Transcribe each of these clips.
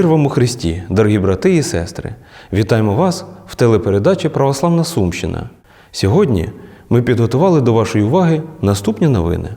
Мир вам у Христі, дорогі брати і сестри! Вітаємо вас в телепередачі Православна Сумщина. Сьогодні ми підготували до вашої уваги наступні новини.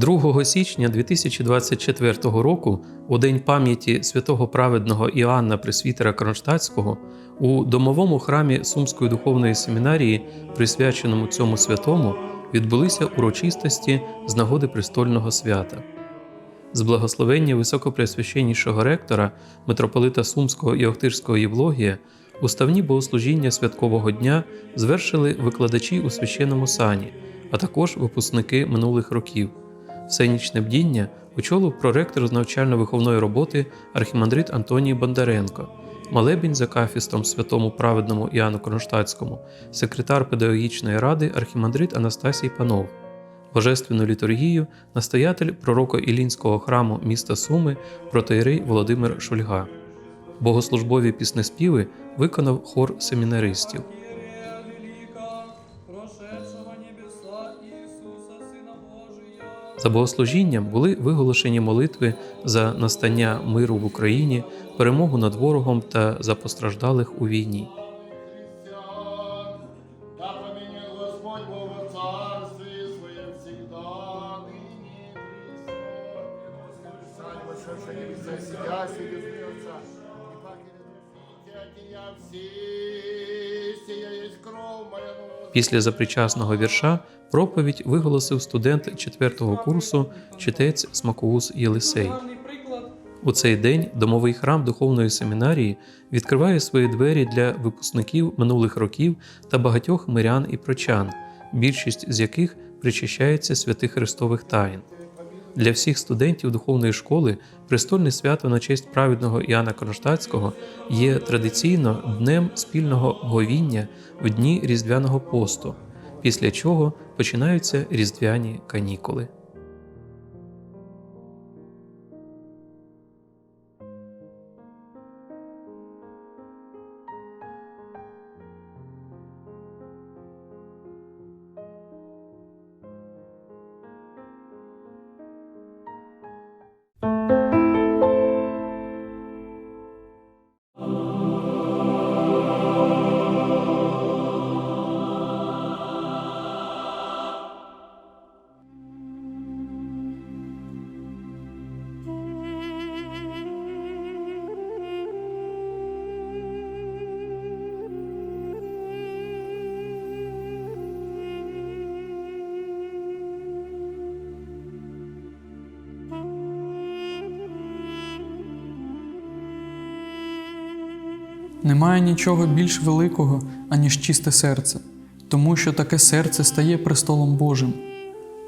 2 січня 2024 року, у день пам'яті святого праведного Іоанна Пресвітера Кронштадтського, у домовому храмі Сумської духовної семінарії, присвяченому цьому святому, відбулися урочистості з нагоди престольного свята. З благословення високопреосвященнішого ректора, митрополита Сумського і Охтирського Євлогія, уставні богослужіння святкового дня звершили викладачі у священному сані, а також випускники минулих років. Всенічне бдіння очолив проректор з навчально-виховної роботи архімандрит Антоній Бондаренко, молебінь за кафістром святому праведному Іоанну Кронштадтському, секретар педагогічної ради архімандрит Анастасій Панов. Божественну літургію настоятель пророко-ілінського храму міста Суми протоєрей Володимир Шульга. Богослужбові піснеспіви виконав хор семінаристів. За богослужінням були виголошені молитви за настання миру в Україні, перемогу над ворогом та за постраждалих у війні. Після запричасного вірша проповідь виголосив студент 4 курсу читець Смакоус Єлисей. У цей день домовий храм духовної семінарії відкриває свої двері для випускників минулих років та багатьох мирян і прочан, більшість з яких причащається святих Христових таїн. Для всіх студентів духовної школи престольне свято на честь праведного Іоанна Кронштадтського є традиційно днем спільного говіння в дні Різдвяного посту, після чого починаються різдвяні канікули. Немає нічого більш великого, аніж чисте серце, тому що таке серце стає престолом Божим.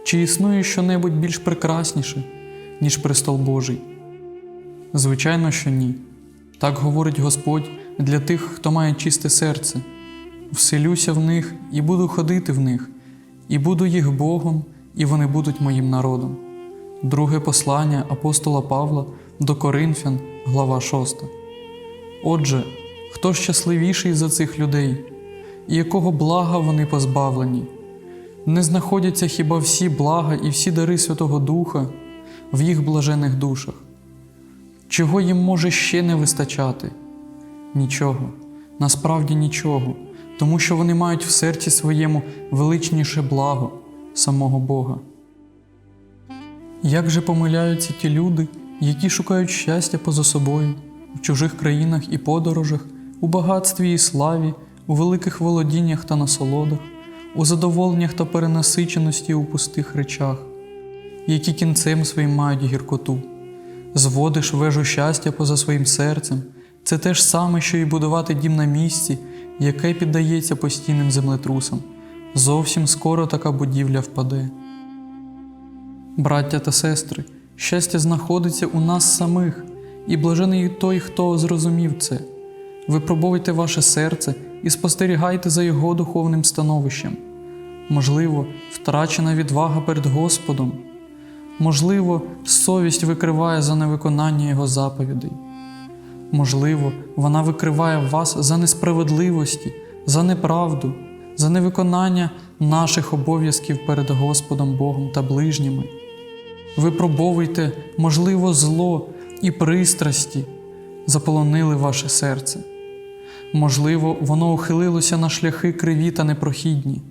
Чи існує щонебудь більш прекрасніше, ніж престол Божий? Звичайно, що ні. Так говорить Господь для тих, хто має чисте серце. Вселюся в них і буду ходити в них, і буду їх Богом, і вони будуть моїм народом. Друге послання апостола Павла до Коринфян, глава 6. Отже, хто щасливіший за цих людей, і якого блага вони позбавлені? Не знаходяться хіба всі блага і всі дари Святого Духа в їх блажених душах? Чого їм може ще не вистачати? Нічого, насправді нічого, тому що вони мають в серці своєму величніше благо самого Бога. Як же помиляються ті люди, які шукають щастя поза собою, в чужих країнах і подорожах, у багатстві і славі, у великих володіннях та насолодах, у задоволеннях та перенасиченості у пустих речах, які кінцем своїм мають гіркоту. Зводиш вежу щастя поза своїм серцем, це те ж саме, що і будувати дім на місці, яке піддається постійним землетрусам. Зовсім скоро така будівля впаде. Браття та сестри, щастя знаходиться у нас самих, і блажений той, хто зрозумів це. Випробуйте ваше серце і спостерігайте за його духовним становищем. Можливо, втрачена відвага перед Господом, можливо, совість викриває за невиконання Його заповідей. Можливо, вона викриває вас за несправедливості, за неправду, за невиконання наших обов'язків перед Господом Богом та ближніми. Випробовуйте, можливо, зло і пристрасті заполонили ваше серце. Можливо, воно ухилилося на шляхи криві та непрохідні.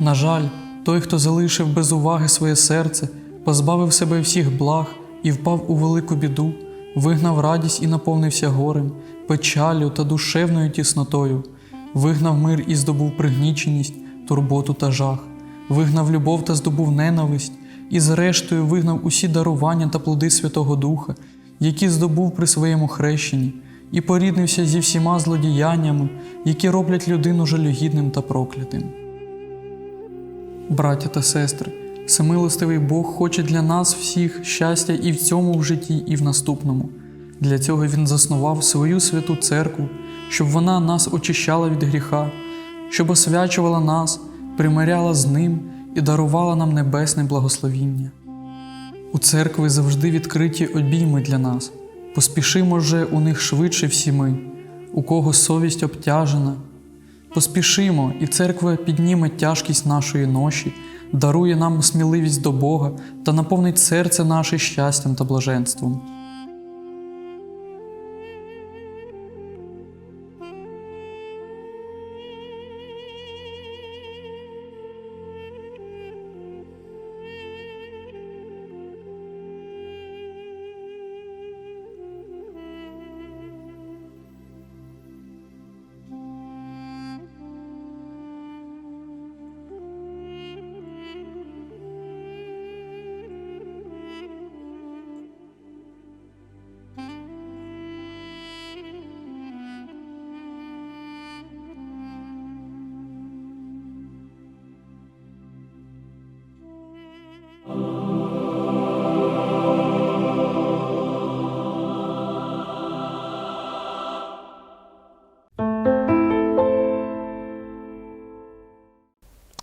На жаль, той, хто залишив без уваги своє серце, позбавив себе всіх благ і впав у велику біду, вигнав радість і наповнився горем, печалю та душевною тіснотою, вигнав мир і здобув пригніченість, турботу та жах, вигнав любов та здобув ненависть, і зрештою вигнав усі дарування та плоди Святого Духа, які здобув при своєму хрещенні, і поріднився зі всіма злодіяннями, які роблять людину жалюгідним та проклятим. Браття та сестри, всемилостивий Бог хоче для нас всіх щастя і в цьому в житті, і в наступному. Для цього Він заснував свою святу церкву, щоб вона нас очищала від гріха, щоб освячувала нас, примиряла з Ним і дарувала нам небесне благословіння. У церкви завжди відкриті обійми для нас. Поспішимо же у них швидше всі ми, у кого совість обтяжена. Поспішимо, і церква підніме тяжкість нашої ноші, дарує нам сміливість до Бога та наповнить серце наше щастям та блаженством.